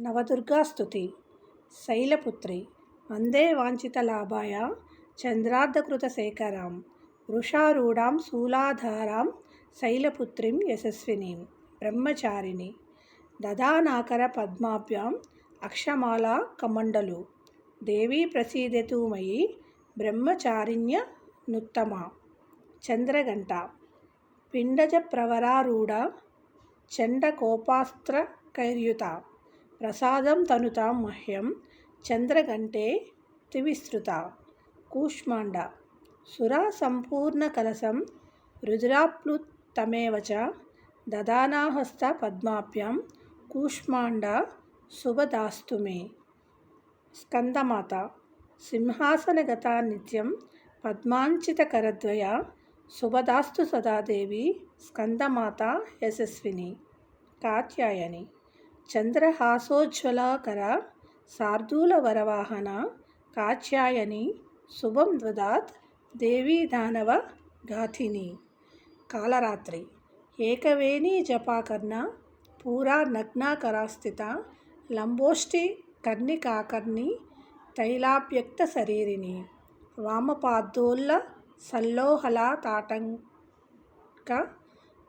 నవదుర్గాస్తుతి శైలపుత్రి. వందే వాంఛితలాభాయ చంద్రార్ధకృతశేఖరాం వృషారూఢాం శూలాధారాం శైలపుత్రిం యశస్వినీం. బ్రహ్మచారిణి. దదానాకర పద్మాభ్యాం అక్షమాలా కమండలు. దేవీ ప్రసీదతు మయి బ్రహ్మచారిణ్య నుత్తమ. చంద్రగంట. పిండజ ప్రవరారూఢ చండకోపాస్త్రకైర్యుత. ప్రసాదం తనుతాం మహ్యం చంద్రగంటే త్రివిస్తృత. కూష్మాండ. సురా సంపూర్ణ కలసం రుద్రాప్లుతమేవచ దదానాహస్త పద్మాభ్యాం కూష్మాండ శుభదాస్తు మే. స్కందమాత. సింహాసనగతా నిత్యం పద్మాంచితకరద్వయ శుభదాస్తు సదాదేవి స్కందమాత యశస్విని. కాత్యాయని. చంద్రహాసోజ్వలాకర శార్దూలవరవాహన కాత్యాయని శుభం ద్వదాత్ దేవీ దానవ గాథిని కాలరాత్రి. ఏకవేణీ జపాకర్ణ పూరా నగ్నాకరాస్థిత లంబోష్టి కర్ణికాకర్ణి తైలాభ్యక్త శరీరిణి వామపాదోల్ల సల్లోహలా తాటంక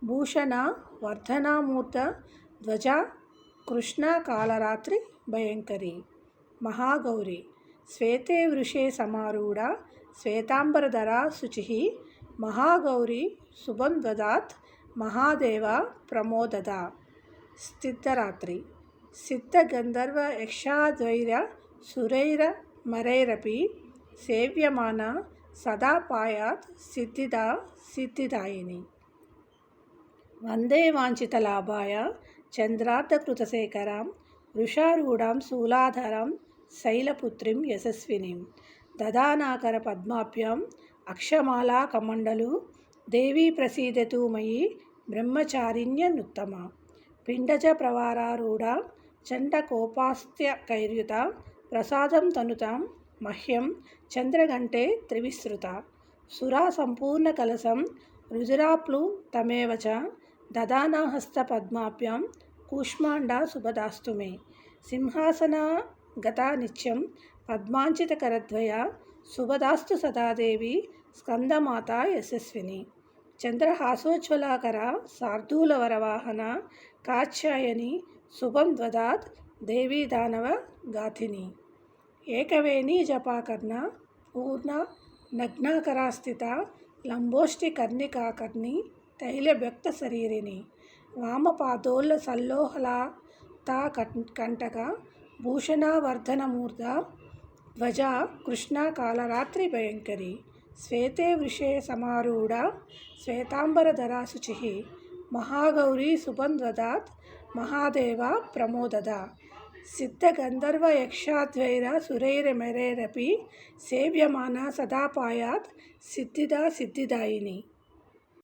భూషణ వర్ధనామూర్త ధ్వజ ಕೃಷ್ಣ ಕಾಲರಾತ್ರಿ ಭಯಂಕರಿ. ಮಹಾಗೌರಿ, ಶ್ವೇತೆ ವೃಷೆ ಸಮಾರೂಢ, ಶ್ವೇತಾಂಬರಧರ ಶುಚಿಃ ಮಹಾಗೌರಿ ಸುಬಂಧದಾತ್, ಮಹಾದೇವ ಪ್ರಮೋದದ. ಸ್ಥಿತರಾತ್ರಿ ಸಿದ್ಧಗಂಧರ್ವ ಯಕ್ಷಾದ್ವೈರ ಸುರೈರ ಮರೈರಪಿ, ಸೇವ್ಯಮಾನ ಸದಾ ಪಾಯಾತ್ ಸಿದ್ಧಿದ ಸಿದ್ಧಿದಾಯಿನಿ. ವಂದೇ ವಾಂಛಿತಲಾಭಾಯ చంద్రార్ధకృతశేఖరాం వృషారూఢాం శూలాధరాం శైలపుత్రిం యశస్వినిం. దదానాకర పద్మాభ్యాం అక్షమాలా కమండలు దేవీ ప్రసీదతు మయి బ్రహ్మచారిణ్యనుత్తమ పిండజ ప్రవారారూఢ చండకోపాస్త్యకైర్యుత ప్రసాదం తనుతాం మహ్యం చంద్రగంటే త్రివిస్తృత సురా సంపూర్ణకలశం రుజిరాప్లు తమేవ చ దదానాహస్త పద్మాభ్యాం కూష్మాండా శుభదాస్తు మే సింహాసన గతా నిత్యం పద్మాంచితకరద్వయ శుభదాస్తు సదాదేవి స్కందమాత యశస్విని. చంద్రహాసోజ్వలాకర శార్దూలవరవాహన కాచ్యాయని శుభం ద్వదాత్ దేవీ దానవ గాథిని. ఏకవేణీ జపాకర్ణ పూర్ణ నగ్నాకరాస్థిత లంబోష్టి కర్ణికాకర్ణి తైలవ్యక్త శరీరిణి. వామపాదోల్ల సల్లోహలాతా కంటక భూషణావర్ధనమూర్ధ ధ్వజ కృష్ణ కాలరాత్రి భయంకరి శ్వేతే వృషే సమారూఢ శ్వేతాంబరధరా శుచి మహాగౌరీ శుభం దదాత్ మహాదేవ ప్రమోదద సిద్ధగంధర్వ యక్షాద్వైర సురైరమరైరపి సేవ్యమాన సదా పాయాత్ సిద్ధిదా సిద్ధిదాయిని